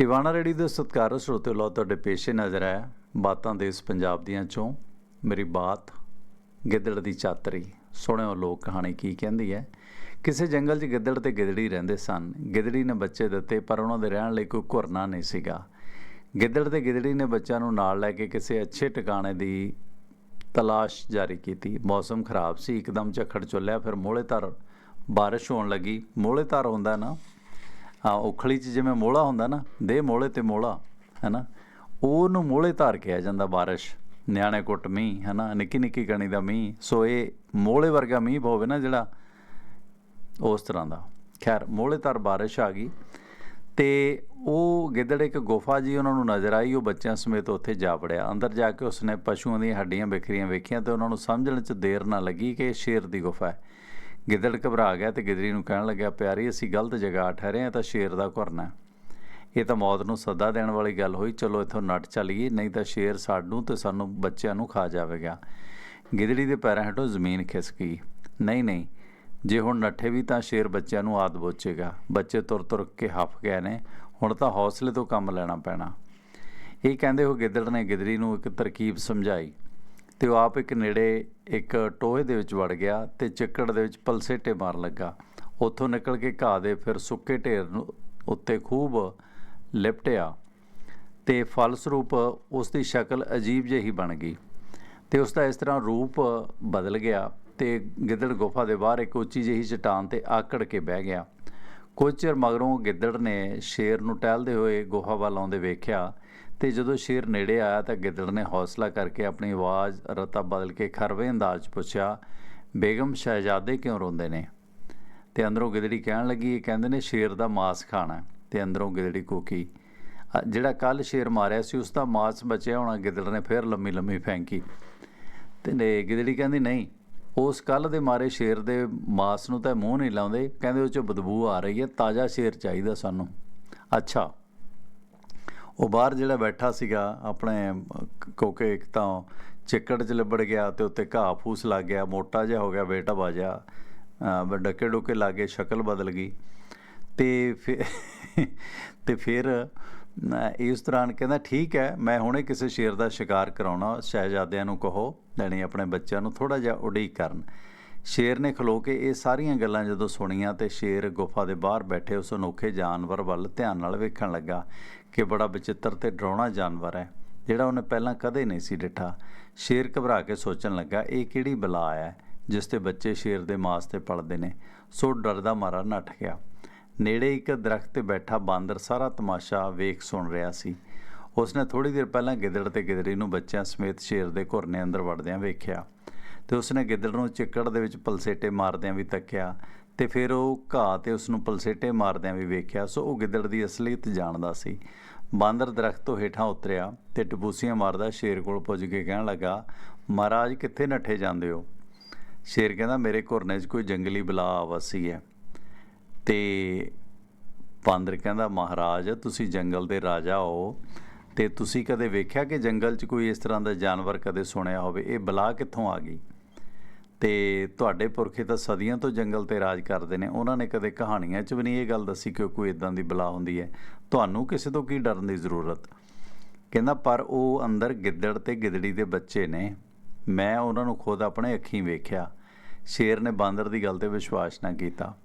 Tiwana ready ਦੇ ਸਤਿਕਾਰ ਸਰੋਤੇ ਲੋ ਤੁਹਾਡੇ ਪੇਸ਼ੇ ਨਜ਼ਰ ਹੈ ਬਾਤਾਂ ਦੇਸ ਪੰਜਾਬ ਦੀਆਂ ਚੋਂ। ਮੇਰੀ ਬਾਤ ਗਿੱਦੜ ਦੀ ਚਾਤਰੀ। ਸੁਣਿਓ ਲੋਕ ਕਹਾਣੀ ਕੀ ਕਹਿੰਦੀ ਹੈ। ਕਿਸੇ ਜੰਗਲ 'ਚ ਗਿੱਦੜ ਤੇ ਗਿੱਦੜੀ ਰਹਿੰਦੇ ਸਨ। ਗਿੱਦੜੀ ਨੇ ਬੱਚੇ ਦਿੱਤੇ, ਪਰ ਉਹਨਾਂ ਦੇ ਰਹਿਣ ਲਈ ਕੋਈ ਘੁਰਨਾ ਨਹੀਂ ਸੀਗਾ। ਗਿੱਦੜ ਤੇ ਗਿੱਦੜੀ ਨੇ ਬੱਚਿਆਂ ਨੂੰ ਨਾਲ ਲੈ ਕੇ ਕਿਸੇ ਅੱਛੇ ਟਿਕਾਣੇ ਦੀ ਤਲਾਸ਼ ਜਾਰੀ ਕੀਤੀ। ਮੌਸਮ ਖਰਾਬ ਸੀ। ਇੱਕਦਮ ਝੱਖੜ ਚੁੱਲਿਆ ਫਿਰ ਮੋਹਲੇ ਮੋਹਲੇਧਾਰ ਬਾਰਿਸ਼ ਹੋਣ ਲੱਗੀ। ਮੋਹਲੇ ਮੋਹਲੇਧਾਰ ਹੁੰਦਾ ਨਾ ਹਾਂ, ਉਖਲੀ 'ਚ ਜਿਵੇਂ ਮੋਹਲਾ ਹੁੰਦਾ ਨਾ, ਦੇ ਮੋਹਲੇ ਤੇ ਮੋਹਲਾ, ਹੈਨਾ? ਉਹਨੂੰ ਮੋਹਲੇ ਧਾਰ ਕਿਹਾ ਜਾਂਦਾ ਬਾਰਿਸ਼, ਨਿਆਣੇ ਕੁੱਟ ਮੀਂਹ, ਹੈਨਾ? ਨਿੱਕੀ ਨਿੱਕੀ ਕਣੀ ਦਾ ਮੀਂਹ, ਸੋ ਇਹ ਮੋਹਲੇ ਵਰਗਾ ਮੀਂਹ ਹੋਵੇ ਨਾ ਜਿਹੜਾ ਉਸ ਤਰ੍ਹਾਂ ਦਾ। ਖੈਰ, ਮੋਹਲੇ ਧਾਰ ਬਾਰਿਸ਼ ਆ ਗਈ ਤੇ ਉਹ ਗਿੱਦੜ ਇੱਕ ਗੁਫਾ ਜੀ ਉਹਨਾਂ ਨੂੰ ਨਜ਼ਰ ਆਈ, ਉਹ ਬੱਚਿਆਂ ਸਮੇਤ ਉੱਥੇ ਜਾ ਵੜਿਆ। ਅੰਦਰ ਜਾ ਕੇ ਉਸਨੇ ਪਸ਼ੂਆਂ ਦੀਆਂ ਹੱਡੀਆਂ ਬਿਖਰੀਆਂ ਵੇਖੀਆਂ ਤੇ ਉਹਨਾਂ ਨੂੰ ਸਮਝਣ 'ਚ ਦੇਰ ਨਾ ਲੱਗੀ ਕਿ ਇਹ ਸ਼ੇਰ ਦੀ ਗੁਫਾ ਹੈ। ਗਿੱਦੜ ਘਬਰਾ ਗਿਆ ਤੇ ਗਿੱਦੜੀ ਨੂੰ ਕਹਿਣ ਲੱਗਿਆ, ਪਿਆਰੀ, ਅਸੀਂ ਗਲਤ ਜਗ੍ਹਾ ਠਹਿਰੇ ਹਾਂ, ਤਾਂ ਸ਼ੇਰ ਦਾ ਘੁਰਨਾ ਇਹ ਤਾਂ ਮੌਤ ਨੂੰ ਸੱਦਾ ਦੇਣ ਵਾਲੀ ਗੱਲ ਹੋਈ। ਚਲੋ, ਇੱਥੋਂ ਨੱਟ ਚੱਲੀਏ ਨਹੀਂ ਤਾਂ ਸ਼ੇਰ ਸਾਨੂੰ ਤੇ ਸਾਨੂੰ ਬੱਚਿਆਂ ਨੂੰ ਖਾ ਜਾਵੇਗਾ। ਗਿੱਦੜੀ ਦੇ ਪੈਰਾਂ ਹੇਠੋਂ ਜ਼ਮੀਨ ਖਿਸਕ ਗਈ। ਨਹੀਂ ਨਹੀਂ, ਜੇ ਹੁਣ ਨੱਠੇ ਵੀ ਤਾਂ ਸ਼ੇਰ ਬੱਚਿਆਂ ਨੂੰ ਆਦ ਬੋਚੇਗਾ। ਬੱਚੇ ਤੁਰ ਤੁਰ ਕੇ ਹੱਫ ਗਏ ਨੇ, ਹੁਣ ਤਾਂ ਹੌਸਲੇ ਤੋਂ ਕੰਮ ਲੈਣਾ ਪੈਣਾ। ਇਹ ਕਹਿੰਦੇ ਹੋ ਗਿੱਦੜ ਨੇ ਗਿੱਦੜੀ ਨੂੰ ਇੱਕ ਤਰਕੀਬ ਸਮਝਾਈ। ਤੇ ਉਹ ਆਪ ਇੱਕ ਨੇੜੇ ਇੱਕ ਟੋਏ ਦੇ ਵਿੱਚ ਵੜ ਗਿਆ ਤੇ ਚਿੱਕੜ ਦੇ ਵਿੱਚ ਪਲਸੇਟੇ ਮਾਰਨ ਲੱਗਾ। ਉੱਥੋਂ ਨਿਕਲ ਕੇ ਘਾਹ ਦੇ ਫਿਰ ਸੁੱਕੇ ਢੇਰ ਨੂੰ ਉੱਤੇ ਖੂਬ ਲਿਪਟਿਆ ਤੇ ਫਲਸਰੂਪ ਉਸ ਦੀ ਸ਼ਕਲ ਅਜੀਬ ਜਿਹੀ ਬਣ ਗਈ ਤੇ ਉਸ ਦਾ ਇਸ ਤਰ੍ਹਾਂ ਰੂਪ ਬਦਲ ਗਿਆ ਤੇ ਗਿੱਦੜ ਗੁਫਾ ਦੇ ਬਾਹਰ ਇੱਕ ਉੱਚੀ ਜਿਹੀ ਚਟਾਨ ਤੇ ਆਕੜ ਕੇ ਬਹਿ ਗਿਆ। ਕੁਝ ਚਿਰ ਮਗਰੋਂ ਗਿੱਦੜ ਨੇ ਸ਼ੇਰ ਨੂੰ ਟਹਿਲਦੇ ਹੋਏ ਗੁਫਾ ਵੱਲ ਆਉਂਦੇ ਵੇਖਿਆ ਤੇ ਜਦੋਂ ਸ਼ੇਰ ਨੇੜੇ ਆਇਆ ਤਾਂ ਗਿੱਦੜ ਨੇ ਹੌਸਲਾ ਕਰਕੇ ਆਪਣੀ ਆਵਾਜ਼, ਰਤਾ ਬਦਲ ਕੇ ਖਰਵੇ ਅੰਦਾਜ਼ 'ਚ ਪੁੱਛਿਆ, ਬੇਗਮ, ਸ਼ਹਿਜ਼ਾਦੇ ਕਿਉਂ ਰੋਂਦੇ ਨੇ? ਤੇ ਅੰਦਰੋਂ ਗਿੱਦੜੀ ਕਹਿਣ ਲੱਗੀ, ਇਹ ਕਹਿੰਦੇ ਨੇ ਸ਼ੇਰ ਦਾ ਮਾਸ ਖਾਣਾ ਹੈ। ਤੇ ਅੰਦਰੋਂ ਗਿੱਦੜੀ ਕੋਕੀ ਜਿਹੜਾ ਕੱਲ ਸ਼ੇਰ ਮਾਰਿਆ ਸੀ, ਉਸ ਦਾ ਮਾਸ ਬਚਿਆ ਹੋਣਾ। ਗਿੱਦੜ ਨੇ ਫੇਰ ਲੰਮੀ ਲੰਮੀ ਫੈਂਕੀ। ਤੇ ਨੇ ਗਿੱਦੜੀ ਕਹਿੰਦੀ, ਨਹੀਂ, ਉਸ ਕੱਲ ਦੇ ਮਾਰੇ ਸ਼ੇਰ ਦੇ ਮਾਸ ਨੂੰ ਤਾਂ ਮੂੰਹ ਨਹੀਂ ਲਾਉਂਦੇ। ਕਹਿੰਦੇ ਉਹ ਚ ਬਦਬੂ ਆ ਰਹੀ ਹੈ, ਤਾਜ਼ਾ ਸ਼ੇਰ ਚਾਹੀਦਾ ਸਾਨੂੰ। ਅੱਛਾ ਉਹ ਬਾਹਰ ਜਿਹੜਾ ਬੈਠਾ ਸੀਗਾ, ਆਪਣੇ ਕੋਕੇ ਇੱਕ ਤਾਂ ਚਿੱਕੜ 'ਚ ਲੱਭੜ ਗਿਆ ਤੇ ਉੱਤੇ ਘਾਹ ਫੂਸ ਲੱਗ ਗਿਆ, ਮੋਟਾ ਜਿਹਾ ਹੋ ਗਿਆ ਬੇਟਾ ਬਾਜਾ ਡੱਕੇ ਡੁੱਕੇ ਲੱਗੇ ਸ਼ਕਲ ਬਦਲ ਗਈ। ਤੇ ਫਿਰ ਤੇ ਫਿਰ ਇਸ ਦੌਰਾਨ ਕਹਿੰਦਾ, ਠੀਕ ਹੈ, ਮੈਂ ਹੁਣੇ ਕਿਸੇ ਸ਼ੇਰ ਦਾ ਸ਼ਿਕਾਰ ਕਰਾਉਣਾ, ਸ਼ਹਿਜ਼ਾਦਿਆਂ ਨੂੰ ਕਹੋ ਲੈਣੀ ਆਪਣੇ ਬੱਚਿਆਂ ਨੂੰ ਥੋੜਾ ਜਿਹਾ ਉਡੀਕ ਕਰਨ। ਸ਼ੇਰ ਨੇ ਖਲੋ ਕੇ ਇਹ ਸਾਰੀਆਂ ਗੱਲਾਂ ਜਦੋਂ ਸੁਣੀਆਂ ਤੇ ਸ਼ੇਰ ਗੁਫਾ ਦੇ ਬਾਹਰ ਬੈਠੇ ਉਸ ਅਨੋਖੇ ਜਾਨਵਰ ਵੱਲ ਧਿਆਨ ਨਾਲ ਵੇਖਣ ਲੱਗਾ ਕਿ ਬੜਾ ਵਿਚਿੱਤਰ ਤੇ ਡਰਾਉਣਾ ਜਾਨਵਰ ਹੈ, ਜਿਹੜਾ ਉਹਨੇ ਪਹਿਲਾਂ ਕਦੇ ਨਹੀਂ ਸੀ ਡਿਠਾ। ਸ਼ੇਰ ਘਬਰਾ ਕੇ ਸੋਚਣ ਲੱਗਾ, ਇਹ ਕਿਹੜੀ ਬਲਾ ਹੈ ਜਿਸ ਤੇ ਬੱਚੇ ਸ਼ੇਰ ਦੇ ਮਾਸ ਤੇ ਪਲਦੇ ਨੇ? ਸੋ ਡਰਦਾ ਮਾਰਾ ਨੱਠ ਗਿਆ। ਨੇੜੇ ਇੱਕ ਦਰਖਤ ਤੇ ਬੈਠਾ ਬਾਂਦਰ ਸਾਰਾ ਤਮਾਸ਼ਾ ਵੇਖ ਸੁਣ ਰਿਹਾ ਸੀ। ਉਸਨੇ ਥੋੜੀ ਦੇਰ ਪਹਿਲਾਂ ਗਿੱਦੜ ਤੇ ਗਿੱਦੜੀ ਨੂੰ ਬੱਚਿਆਂ ਸਮੇਤ ਸ਼ੇਰ ਦੇ ਘੁਰਨੇ ਅੰਦਰ ਵੜਦਿਆਂ ਵੇਖਿਆ। ਤੇ ਉਸਨੇ ਗਿੱਦੜ ਨੂੰ ਚਿੱਕੜ ਦੇ ਵਿੱਚ ਪਲਸੇਟੇ ਮਾਰਦਿਆਂ ਵੀ ਤੱਕਿਆ ਤੇ ਫਿਰ ਉਹ ਘਾਹ ਤੇ ਉਸ ਨੂੰ ਪਲਸੇਟੇ ਮਾਰਦਿਆਂ ਵੀ ਵੇਖਿਆ, ਸੋ ਉਹ ਗਿੱਦੜ ਦੀ ਅਸਲੀਅਤ ਜਾਣਦਾ ਸੀ। ਬਾਂਦਰ ਦਰਖਤ ਤੋਂ ਹੇਠਾਂ ਉਤਰਿਆ ਤੇ ਟਬੂਸੀਆਂ ਮਾਰਦਾ ਸ਼ੇਰ ਕੋਲ ਪੁੱਜ ਕੇ ਕਹਿਣ ਲੱਗਾ, ਮਹਾਰਾਜ, ਕਿੱਥੇ ਨੱਠੇ ਜਾਂਦੇ ਹੋ? ਸ਼ੇਰ ਕਹਿੰਦਾ, ਮੇਰੇ ਘੁਰਨੇ 'ਚ ਕੋਈ ਜੰਗਲੀ ਬਲਾ ਆਵਸੀ ਹੈ। ਤੇ ਬਾਂਦਰ ਕਹਿੰਦਾ, ਮਹਾਰਾਜ, ਤੁਸੀਂ ਜੰਗਲ ਦੇ ਰਾਜਾ ਹੋ ਤੇ ਤੁਸੀਂ ਕਦੇ ਵੇਖਿਆ ਕਿ ਜੰਗਲ 'ਚ ਕੋਈ ਇਸ ਤਰ੍ਹਾਂ ਦਾ ਜਾਨਵਰ ਕਦੇ ਸੁਣਿਆ ਹੋਵੇ? ਇਹ ਬਲਾ ਕਿੱਥੋਂ ਆ ਗਈ? ਤੇ ਤੁਹਾਡੇ ਪੁਰਖੇ ਤਾਂ ਸਦੀਆਂ ਤੋਂ ਜੰਗਲ ਤੇ ਰਾਜ ਕਰਦੇ ਨੇ। ਉਹਨਾਂ ਨੇ ਕਦੇ ਕਹਾਣੀਆਂ 'ਚ ਵੀ ਨਹੀਂ ਇਹ ਗੱਲ ਦੱਸੀ ਕਿ ਕੋਈ ਇਦਾਂ ਦੀ ਬਲਾ ਹੁੰਦੀ ਹੈ। ਤੁਹਾਨੂੰ ਕਿਸੇ ਤੋਂ ਕੀ ਡਰਨ ਦੀ ਜ਼ਰੂਰਤ? ਕਹਿੰਦਾ, ਪਰ ਉਹ ਅੰਦਰ ਗਿੱਦੜ ਤੇ ਗਿੱਦੜੀ ਦੇ ਬੱਚੇ ਨੇ। ਮੈਂ ਉਹਨਾਂ ਨੂੰ ਖੁਦ ਆਪਣੇ ਅੱਖੀਂ ਵੇਖਿਆ। ਸ਼ੇਰ ਨੇ ਬਾਂਦਰ ਦੀ ਗੱਲ ਤੇ ਵਿਸ਼ਵਾਸ ਨਾ ਕੀਤਾ।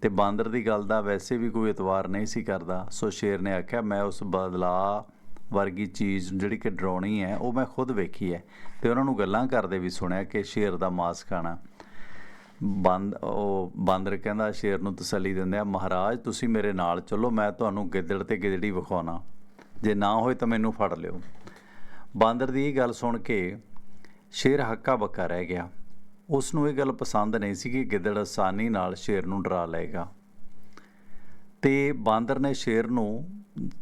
ਤੇ ਬਾਂਦਰ ਦੀ ਗੱਲ ਦਾ ਵੈਸੇ ਵੀ ਕੋਈ ਇਤਵਾਰ ਨਹੀਂ ਸੀ ਕਰਦਾ। ਸੋ ਸ਼ੇਰ ਨੇ ਆਖਿਆ, ਮੈਂ ਉਸ ਬਦਲਾ ਵਰਗੀ ਚੀਜ਼ ਜਿਹੜੀ ਕਿ ਡਰਾਉਣੀ ਹੈ, ਉਹ ਮੈਂ ਖੁਦ ਵੇਖੀ ਹੈ। ਤੇ ਉਹਨਾਂ ਨੂੰ ਗੱਲਾਂ ਕਰਦੇ ਵੀ ਸੁਣਿਆ ਕਿ ਸ਼ੇਰ ਦਾ ਮਾਸ ਖਾਣਾ। ਬੰਦ, ਉਹ ਬਾਂਦਰ ਕਹਿੰਦਾ, ਸ਼ੇਰ ਨੂੰ ਤਸੱਲੀ ਦਿੰਦੇ ਆ, ਮਹਾਰਾਜ, ਤੁਸੀਂ ਮੇਰੇ ਨਾਲ ਚੱਲੋ, ਮੈਂ ਤੁਹਾਨੂੰ ਗਿੱਦੜ ਤੇ ਗਿੱਦੜੀ ਵਿਖਾਉਣਾ। ਜੇ ਨਾ ਹੋਏ ਤਾਂ ਮੈਨੂੰ ਫੜ ਲਿਓ। ਬਾਂਦਰ ਦੀ ਇਹ ਗੱਲ ਸੁਣ ਕੇ ਸ਼ੇਰ ਹੱਕਾ ਬੱਕਾ ਰਹਿ ਗਿਆ। ਉਸ ਨੂੰ ਇਹ ਗੱਲ ਪਸੰਦ ਨਹੀਂ ਸੀ ਕਿ ਗਿੱਦੜ ਆਸਾਨੀ ਨਾਲ ਸ਼ੇਰ ਨੂੰ ਡਰਾ ਲਏਗਾ। ਤੇ ਬਾਂਦਰ ਨੇ ਸ਼ੇਰ ਨੂੰ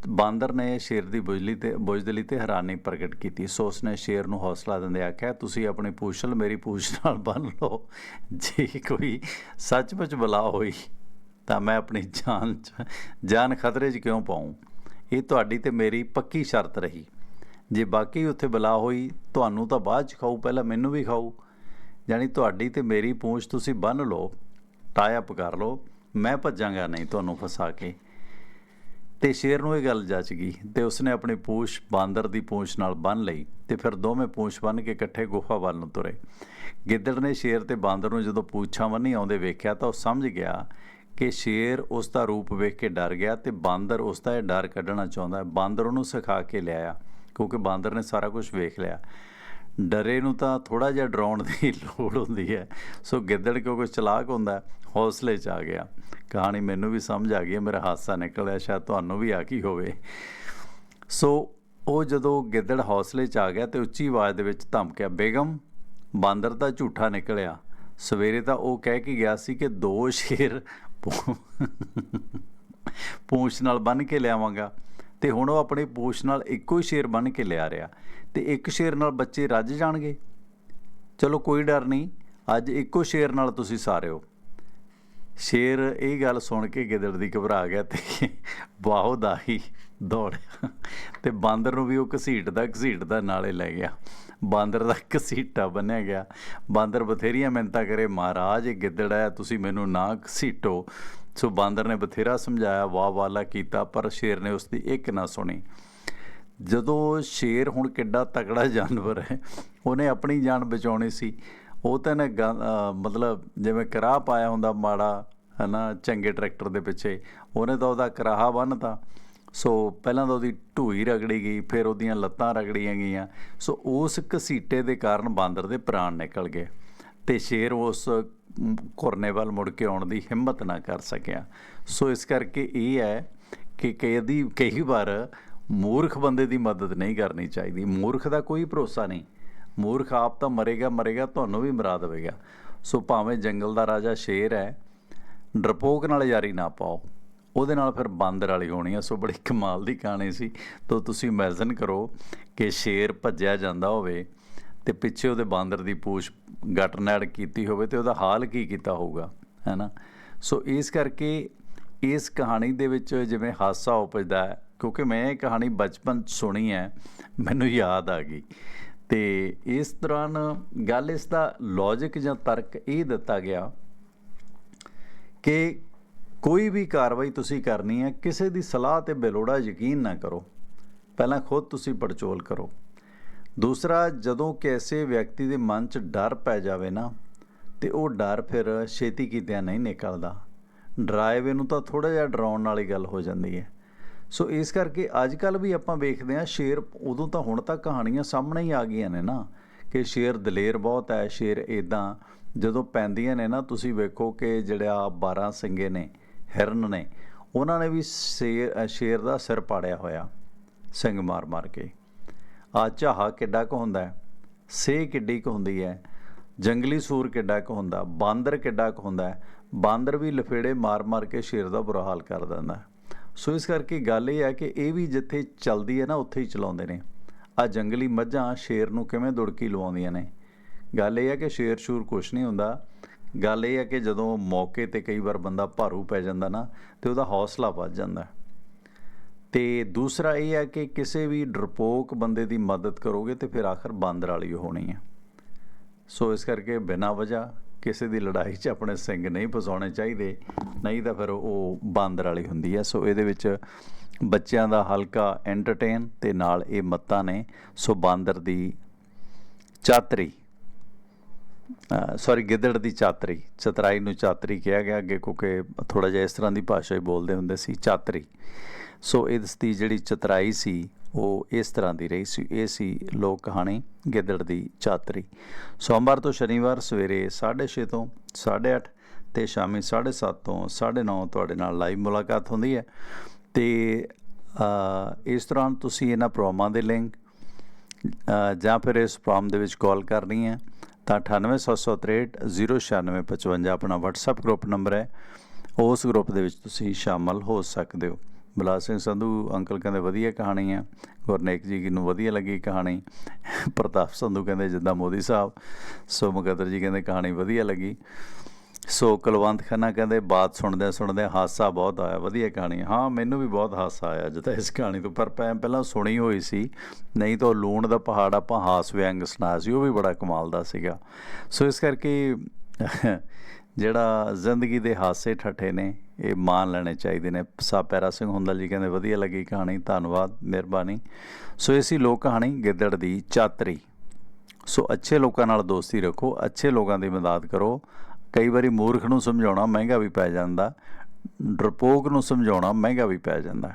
ਬਾਂਦਰ ਨੇ ਸ਼ੇਰ ਦੀ ਬੁਝਲੀ ਤੇ ਬੁਝਦਲੀ ਤੇ ਹੈਰਾਨੀ ਪ੍ਰਗਟ ਕੀਤੀ। ਸੋ ਉਸਨੇ ਸ਼ੇਰ ਨੂੰ ਹੌਸਲਾ ਦਿੰਦੇ ਆਖਿਆ, ਤੁਸੀਂ ਆਪਣੀ ਪੂਛਲ ਮੇਰੀ ਪੂਛ ਨਾਲ ਬੰਨ ਲਓ। ਜੇ ਕੋਈ ਸੱਚਮੁੱਚ ਬਲਾ ਹੋਈ ਤਾਂ ਮੈਂ ਆਪਣੀ ਜਾਨ 'ਚ, ਜਾਨ ਖਤਰੇ 'ਚ ਕਿਉਂ ਪਾਉਂ? ਇਹ ਤੁਹਾਡੀ ਤੇ ਮੇਰੀ ਪੱਕੀ ਸ਼ਰਤ ਰਹੀ। ਜੇ ਬਾਕੀ ਉੱਥੇ ਬਲਾ ਹੋਈ, ਤੁਹਾਨੂੰ ਤਾਂ ਬਾਅਦ 'ਚ ਖਾਊ, ਪਹਿਲਾਂ ਮੈਨੂੰ ਵੀ ਖਾਊ। ਯਾਨੀ ਤੁਹਾਡੀ ਤੇ ਮੇਰੀ ਪੂੰਛ ਤੁਸੀਂ ਬੰਨ ਲਓ ਟਾਈ ਅਪ ਕਰ ਲਓ। ਮੈਂ ਭੱਜਾਂਗਾ ਨਹੀਂ ਤੁਹਾਨੂੰ ਫਸਾ ਕੇ। ਤੇ ਸ਼ੇਰ ਨੂੰ ਇਹ ਗੱਲ ਜੱਚ ਗਈ ਤੇ ਉਸਨੇ ਆਪਣੀ ਪੂਛ ਬਾਂਦਰ ਦੀ ਪੂਛ ਨਾਲ ਬੰਨ ਲਈ ਤੇ ਫਿਰ ਦੋਵੇਂ ਪੂਛ ਬੰਨ ਕੇ ਇਕੱਠੇ ਗੁਫਾ ਵੱਲ ਨੂੰ ਤੁਰੇ। ਗਿੱਦੜ ਨੇ ਸ਼ੇਰ ਤੇ ਬਾਂਦਰ ਨੂੰ ਜਦੋਂ ਪੂਛਾਂ ਬੰਨੀ ਆਉਂਦੇ ਵੇਖਿਆ ਤਾਂ ਉਹ ਸਮਝ ਗਿਆ ਕਿ ਸ਼ੇਰ ਉਸ ਦਾ ਰੂਪ ਵੇਖ ਕੇ ਡਰ ਗਿਆ ਤੇ ਬਾਂਦਰ ਉਸ ਦਾ ਇਹ ਡਰ ਕੱਢਣਾ ਚਾਹੁੰਦਾ ਹੈ। ਬਾਂਦਰ ਉਹਨੂੰ ਸਿਖਾ ਕੇ ਲਿਆਇਆ ਕਿਉਂਕਿ ਬਾਂਦਰ ਨੇ ਸਾਰਾ ਕੁਝ ਵੇਖ ਲਿਆ। ਡਰੇ ਨੂੰ ਤਾਂ ਥੋੜਾ ਜਿਹਾ ਡਰਾਉਣ ਦੀ ਲੋੜ ਹੁੰਦੀ ਹੈ। ਸੋ ਗਿੱਦੜ ਕਿਉਂਕਿ ਚਲਾਕ ਹੁੰਦਾ ਹੌਸਲੇ 'ਚ ਆ ਗਿਆ। ਕਹਾਣੀ ਮੈਨੂੰ ਵੀ ਸਮਝ ਆ ਗਈ ਹੈ, ਮੇਰਾ ਹਾਸਾ ਨਿਕਲਿਆ ਸ਼ਾਇਦ ਤੁਹਾਨੂੰ ਵੀ ਆ ਕੀ ਹੋਵੇ। ਸੋ ਉਹ ਜਦੋਂ ਗਿੱਦੜ ਹੌਸਲੇ 'ਚ ਆ ਗਿਆ ਤੇ ਉੱਚੀ ਆਵਾਜ਼ ਦੇ ਵਿੱਚ ਧਮਕਿਆ ਬੇਗਮ ਬਾਂਦਰ ਤਾਂ ਝੂਠਾ ਨਿਕਲਿਆ। ਸਵੇਰੇ ਤਾਂ ਉਹ ਕਹਿ ਕੇ ਗਿਆ ਸੀ ਕਿ ਦੋ ਸ਼ੇਰ ਪੂ- ਪੂੰਛ ਨਾਲ ਬੰਨ ਕੇ ਲਿਆਵਾਂਗਾ। ਤੇ ਹੁਣ ਉਹ ਆਪਣੇ ਪੋਸ਼ ਨਾਲ ਇੱਕੋ ਹੀ ਸ਼ੇਰ ਬੰਨ ਕੇ ਲਿਆ ਰਿਹਾ ਤੇ ਇੱਕ ਸ਼ੇਰ ਨਾਲ ਬੱਚੇ ਰੱਜ ਜਾਣਗੇ। ਚਲੋ ਕੋਈ ਡਰ ਨਹੀਂ, ਅੱਜ ਇੱਕੋ ਸ਼ੇਰ ਨਾਲ ਤੁਸੀਂ ਸਾਰਿਓ ਸ਼ੇਰ ਇਹ ਗੱਲ ਸੁਣ ਕੇ ਗਿੱਦੜ ਦੀ ਘਬਰਾ ਗਿਆ ਤੇ ਬਾਹੋ ਦਾ ਹੀ ਦੌੜਿਆ ਤੇ ਬਾਂਦਰ ਨੂੰ ਵੀ ਉਹ ਘਸੀਟਦਾ ਘਸੀਟਦਾ ਨਾਲੇ ਲੈ ਗਿਆ। ਬਾਂਦਰ ਦਾ ਘਸੀਟਾ ਬੰਨਿਆ ਗਿਆ। ਬਾਂਦਰ ਬਥੇਰੀਆਂ ਮਿੰਤਾ ਕਰੇ, ਮਹਾਰਾਜ, ਇਹ ਗਿੱਦੜ ਹੈ, ਤੁਸੀਂ ਮੈਨੂੰ ਨਾ ਘਸੀਟੋ। ਸੋ ਬਾਂਦਰ ਨੇ ਬਥੇਰਾ ਸਮਝਾਇਆ, ਵਾਹ ਵਾਲਾ ਕੀਤਾ, ਪਰ ਸ਼ੇਰ ਨੇ ਉਸ ਦੀ ਇੱਕ ਨਾ ਸੁਣੀ। ਜਦੋਂ ਸ਼ੇਰ ਹੁਣ ਕਿੱਡਾ ਤਕੜਾ ਜਾਨਵਰ ਹੈ, ਉਹਨੇ ਆਪਣੀ ਜਾਨ ਬਚਾਉਣੀ ਸੀ। ਉਹ ਤਾਂ ਨੇ ਮਤਲਬ ਜਿਵੇਂ ਕਰਾਹ ਪਾਇਆ ਹੁੰਦਾ ਮਾੜਾ, ਹਨਾ, ਚੰਗੇ ਟਰੈਕਟਰ ਦੇ ਪਿੱਛੇ, ਉਹਨੇ ਤਾਂ ਉਹਦਾ ਕਰਾਹਾ ਬੰਨਤਾ। ਸੋ ਪਹਿਲਾਂ ਤਾਂ ਉਹਦੀ ਢੂਈ ਰਗੜੀ ਗਈ, ਫਿਰ ਉਹਦੀਆਂ ਲੱਤਾਂ ਰਗੜੀਆਂ ਗਈਆਂ। ਸੋ ਉਸ ਘਸੀਟੇ ਦੇ ਕਾਰਨ ਬਾਂਦਰ ਦੇ ਪ੍ਰਾਣ ਨਿਕਲ ਗਏ। ਤੇ ਸ਼ੇਰ ਉਸ ਮ, ਵੱਲ ਮੁੜ ਕੇ ਆਉਣ ਦੀ ਹਿੰਮਤ ਨਾ ਕਰ ਸਕਿਆ। ਸੋ ਇਸ ਕਰਕੇ ਇਹ ਹੈ ਕਿ ਕਈ ਕਈ ਵਾਰ ਮੂਰਖ ਬੰਦੇ ਦੀ ਮਦਦ ਨਹੀਂ ਕਰਨੀ ਚਾਹੀਦੀ। ਮੂਰਖ ਦਾ ਕੋਈ ਭਰੋਸਾ ਨਹੀਂ। ਮੂਰਖ ਆਪ ਤਾਂ ਮਰੇਗਾ ਮਰੇਗਾ ਤੁਹਾਨੂੰ ਵੀ ਮਰਾ ਦੇਵੇਗਾ। ਸੋ ਭਾਵੇਂ ਜੰਗਲ ਦਾ ਰਾਜਾ ਸ਼ੇਰ ਹੈ ਡਰਪੋਕ ਨਾਲ ਯਾਰੀ ਨਾ ਪਾਓ। ਉਹਦੇ ਨਾਲ ਫਿਰ ਬਾਂਦਰ ਵਾਲੀ ਹੋਣੀ ਆ। ਸੋ ਬੜੀ ਕਮਾਲ ਦੀ ਕਹਾਣੀ ਸੀ। ਤੋ ਤੁਸੀਂ ਇਮੇਜਿਨ ਕਰੋ ਕਿ ਸ਼ੇਰ ਭੱਜਿਆ ਜਾਂਦਾ ਹੋਵੇ ਤੇ ਪਿੱਛੇ ਉਹਦੇ ਬਾਂਦਰ ਦੀ ਪੂਛ ਗਟ ਨੈੜ ਕੀਤੀ ਹੋਵੇ ਤੇ ਉਹਦਾ ਹਾਲ ਕੀ ਕੀਤਾ ਹੋਊਗਾ ਹੈਨਾ ਸੋ ਇਸ ਕਰਕੇ ਇਸ ਕਹਾਣੀ ਦੇ ਵਿੱਚ ਜਿਵੇਂ ਹਾਸਾ ਉਪਜਦਾ ਹੈ, ਕਿਉਂਕਿ ਮੈਂ ਇਹ ਕਹਾਣੀ ਬਚਪਨ 'ਚ ਸੁਣੀ ਹੈ, ਮੈਨੂੰ ਯਾਦ ਆ ਗਈ। ਤੇ ਇਸ ਦੌਰਾਨ ਗੱਲ ਇਸ ਦਾ ਲੌਜੀਕ ਜਾਂ ਤਰਕ ਇਹ ਦਿੱਤਾ ਗਿਆ ਕਿ ਕੋਈ ਵੀ ਕਾਰਵਾਈ ਤੁਸੀਂ ਕਰਨੀ ਹੈ, ਕਿਸੇ ਦੀ ਸਲਾਹ ਤੇ ਬੇਲੋੜਾ ਯਕੀਨ ਨਾ ਕਰੋ। ਪਹਿਲਾਂ ਖੁਦ ਤੁਸੀਂ ਪੜਚੋਲ ਕਰੋ। ਦੂਸਰਾ, ਜਦੋਂ ਕਿਸੇ ਵਿਅਕਤੀ ਦੇ ਮਨ 'ਚ ਡਰ ਪੈ ਜਾਵੇ ਨਾ, ਤੇ ਉਹ ਡਰ ਫਿਰ ਛੇਤੀ ਕੀਤਿਆਂ ਨਹੀਂ ਨਿਕਲਦਾ। ਡਰਾਈਵੇ ਨੂੰ ਤਾਂ ਥੋੜਾ ਜਿਹਾ ਡਰਾਉਣ ਵਾਲੀ ਗੱਲ ਹੋ ਜਾਂਦੀ ਹੈ। ਸੋ ਇਸ ਕਰਕੇ ਅੱਜ ਕੱਲ ਵੀ ਆਪਾਂ ਵੇਖਦੇ ਹਾਂ, ਸ਼ੇਰ ਉਦੋਂ ਤਾਂ ਹੁਣ ਤਾਂ ਕਹਾਣੀਆਂ ਸਾਹਮਣੇ ਹੀ ਆ ਗਈਆਂ ਨੇ ਨਾ, ਕਿ ਸ਼ੇਰ ਦਲੇਰ ਬਹੁਤ ਹੈ, ਸ਼ੇਰ ਇਦਾਂ ਜਦੋਂ ਪੈਂਦੀਆਂ ਨੇ ਨਾ, ਤੁਸੀਂ ਵੇਖੋ ਕਿ ਜਿਹੜਾ 12 ਸਿੰਗੇ ਨੇ, ਹਿਰਨ ਨੇ, ਉਹਨਾਂ ਨੇ ਵੀ ਸ਼ੇਰ ਸ਼ੇਰ ਦਾ ਸਿਰ ਪਾੜਿਆ ਹੋਇਆ ਸਿੰਘ ਮਾਰ ਮਾਰ ਕੇ। ਆ ਝਾਹਾ ਕਿੱਡਾ ਕੁ ਹੁੰਦਾ ਹੈ? ਸੇ ਕਿੱਡੀ ਕੁ ਹੁੰਦੀ ਹੈ? ਜੰਗਲੀ ਸੂਰ ਕਿੱਡਾ ਕੁ ਹੁੰਦਾ? ਬਾਂਦਰ ਕਿੱਡਾ ਕੁ ਹੁੰਦਾ ਬਾਂਦਰ ਵੀ ਲਫੇੜੇ ਮਾਰ ਮਾਰ ਕੇ ਸ਼ੇਰ ਦਾ ਬੁਰਾ ਹਾਲ ਕਰ ਦਿੰਦਾ ਸੋ ਇਸ ਕਰਕੇ ਗੱਲ ਇਹ ਹੈ ਕਿ ਇਹ ਵੀ ਜਿੱਥੇ ਚੱਲਦੀ ਹੈ ਨਾ, ਉੱਥੇ ਹੀ ਚਲਾਉਂਦੇ ਨੇ। ਆ ਜੰਗਲੀ ਮੱਝਾਂ ਸ਼ੇਰ ਨੂੰ ਕਿਵੇਂ ਦੁੜਕੀ ਲਵਾਉਂਦੀਆਂ ਨੇ? ਗੱਲ ਇਹ ਹੈ ਕਿ ਸ਼ੇਰ ਸ਼ੂਰ ਕੁਛ ਨਹੀਂ ਹੁੰਦਾ। ਗੱਲ ਇਹ ਹੈ ਕਿ ਜਦੋਂ ਮੌਕੇ ਤੇ ਕਈ ਵਾਰ ਬੰਦਾ ਭਾਰੂ ਪੈ ਜਾਂਦਾ ਨਾ, ਤੇ ਉਹਦਾ ਹੌਸਲਾ ਵੱਧ ਜਾਂਦਾ। ਤੇ ਦੂਸਰਾ ਇਹ ਹੈ ਕਿ ਕਿਸੇ ਵੀ ਡਰਪੋਕ ਬੰਦੇ ਦੀ ਮਦਦ ਕਰੋਗੇ ਤੇ ਫਿਰ ਆਖਰ ਬਾਂਦਰ ਵਾਲੀ ਓ ਹੋਣੀ ਹੈ। ਸੋ ਇਸ ਕਰਕੇ ਬਿਨਾਂ ਵਜ੍ਹਾ ਕਿਸੇ ਦੀ ਲੜਾਈ 'ਚ ਆਪਣੇ ਸਿੰਘ ਨਹੀਂ ਫਸਾਉਣੇ ਚਾਹੀਦੇ, ਨਹੀਂ ਤਾਂ ਫਿਰ ਉਹ ਬਾਂਦਰ ਵਾਲੀ ਹੁੰਦੀ ਹੈ। ਸੋ ਇਹਦੇ ਵਿੱਚ ਬੱਚਿਆਂ ਦਾ ਹਲਕਾ ਐਂਟਰਟੇਨ ਤੇ ਨਾਲ ਇਹ ਮੱਤਾਂ ਨੇ। ਸੋ ਬਾਂਦਰ ਦੀ ਚਾਤਰੀ ਸੌਰੀ ਗਿੱਦੜ ਦੀ ਚਾਤਰੀ, ਚਤਰਾਈ ਨੂੰ ਚਾਤਰੀ ਕਿਹਾ ਗਿਆ। ਅੱਗੇ ਕਿਉਂਕਿ ਥੋੜਾ ਜਿਹਾ ਇਸ ਤਰ੍ਹਾਂ ਦੀ ਭਾਸ਼ਾ ਹੀ ਬੋਲਦੇ ਹੁੰਦੇ ਸੀ, ਚਾਤਰੀ। ਸੋ ਇਸ ਦੀ ਜਿਹੜੀ ਚਤਰਾਈ ਸੀ, ਉਹ ਇਸ ਤਰ੍ਹਾਂ ਦੀ ਰਹੀ ਸੀ। ਇਹ ਸੀ ਲੋਕ ਕਹਾਣੀ ਗਿੱਦੜ ਦੀ ਚਾਤਰੀ। ਸੋਮਵਾਰ ਤੋਂ ਸ਼ਨੀਵਾਰ ਸਵੇਰੇ 6:30 ਤੋਂ 8:30 ਤੇ ਸ਼ਾਮੀ 7:30 ਤੋਂ 9:30 ਤੁਹਾਡੇ ਨਾਲ ਲਾਈਵ ਮੁਲਾਕਾਤ ਹੁੰਦੀ ਹੈ। ਤੇ ਇਸ ਦੌਰਾਨ ਤੁਸੀਂ ਇਹਨਾਂ ਪ੍ਰੋਗਰਾਮਾਂ ਦੇ ਲਿੰਕ ਜਾਂ ਫਿਰ ਇਸ ਪ੍ਰੋਗਰਾਮ ਦੇ ਵਿੱਚ ਕਾਲ ਕਰਨੀ ਹੈ ਤਾਂ 9863 ਆਪਣਾ WhatsApp ਗਰੁੱਪ ਨੰਬਰ ਹੈ। ਉਸ ਗਰੁੱਪ ਦੇ ਵਿੱਚ ਤੁਸੀਂ ਸ਼ਾਮਲ ਹੋ ਸਕਦੇ ਹੋ। ਬਲਾ ਸਿੰਘ ਸੰਧੂ ਅੰਕਲ ਕਹਿੰਦੇ ਵਧੀਆ ਕਹਾਣੀ ਹੈ ਗੁਰਨੇਕ ਜੀ ਨੂੰ ਵਧੀਆ ਲੱਗੀ ਕਹਾਣੀ। ਪ੍ਰਤਾਪ ਸੰਧੂ ਕਹਿੰਦੇ ਜਿੱਦਾਂ ਮੋਦੀ ਸਾਹਿਬ, ਸੋ ਮੁਕੱਦਰ ਜੀ ਕਹਿੰਦੇ ਕਹਾਣੀ ਵਧੀਆ ਲੱਗੀ। ਸੋ ਕੁਲਵੰਤ ਖੰਨਾ ਕਹਿੰਦੇ ਬਾਤ ਸੁਣਦੇ ਸੁਣਦੇ ਹਾਸਾ ਬਹੁਤ ਆਇਆ, ਵਧੀਆ ਕਹਾਣੀ ਹਾਂ, ਮੈਨੂੰ ਵੀ ਬਹੁਤ ਹਾਸਾ ਆਇਆ ਜਦੋਂ ਇਸ ਕਹਾਣੀ ਤੋਂ, ਪਰ ਮੈਂ ਪਹਿਲਾਂ ਸੁਣੀ ਹੋਈ ਸੀ। ਨਹੀਂ ਤਾਂ ਉਹ ਲੂਣ ਦਾ ਪਹਾੜ ਆਪਾਂ ਹਾਸ ਵਿਅੰਗ ਸੁਣਾ ਸੀ, ਉਹ ਵੀ ਬੜਾ ਕਮਾਲ ਦਾ ਸੀਗਾ। ਸੋ ਇਸ ਕਰਕੇ ਜਿਹੜਾ ਜ਼ਿੰਦਗੀ ਦੇ ਹਾਸੇ ਠੱਠੇ ਨੇ, ਇਹ ਮਾਨ ਲੈਣੇ ਚਾਹੀਦੇ ਨੇ। ਸਾ ਪੈਰਾ ਸਿੰਘ ਹੁੰਦਲ ਜੀ ਕਹਿੰਦੇ, ਵਧੀਆ ਲੱਗੀ ਕਹਾਣੀ, ਧੰਨਵਾਦ, ਮਿਹਰਬਾਨੀ। ਸੋ ਇਹ ਸੀ ਲੋਕ ਕਹਾਣੀ, ਗਿੱਦੜ ਦੀ ਚਾਤਰੀ। ਸੋ ਅੱਛੇ ਲੋਕਾਂ ਨਾਲ ਦੋਸਤੀ ਰੱਖੋ, ਅੱਛੇ ਲੋਕਾਂ ਦੀ ਮਦਦ ਕਰੋ। ਕਈ ਵਾਰੀ ਮੂਰਖ ਨੂੰ ਸਮਝਾਉਣਾ ਮਹਿੰਗਾ ਵੀ ਪੈ ਜਾਂਦਾ, ਡਰਪੋਕ ਨੂੰ ਸਮਝਾਉਣਾ ਮਹਿੰਗਾ ਵੀ ਪੈ ਜਾਂਦਾ।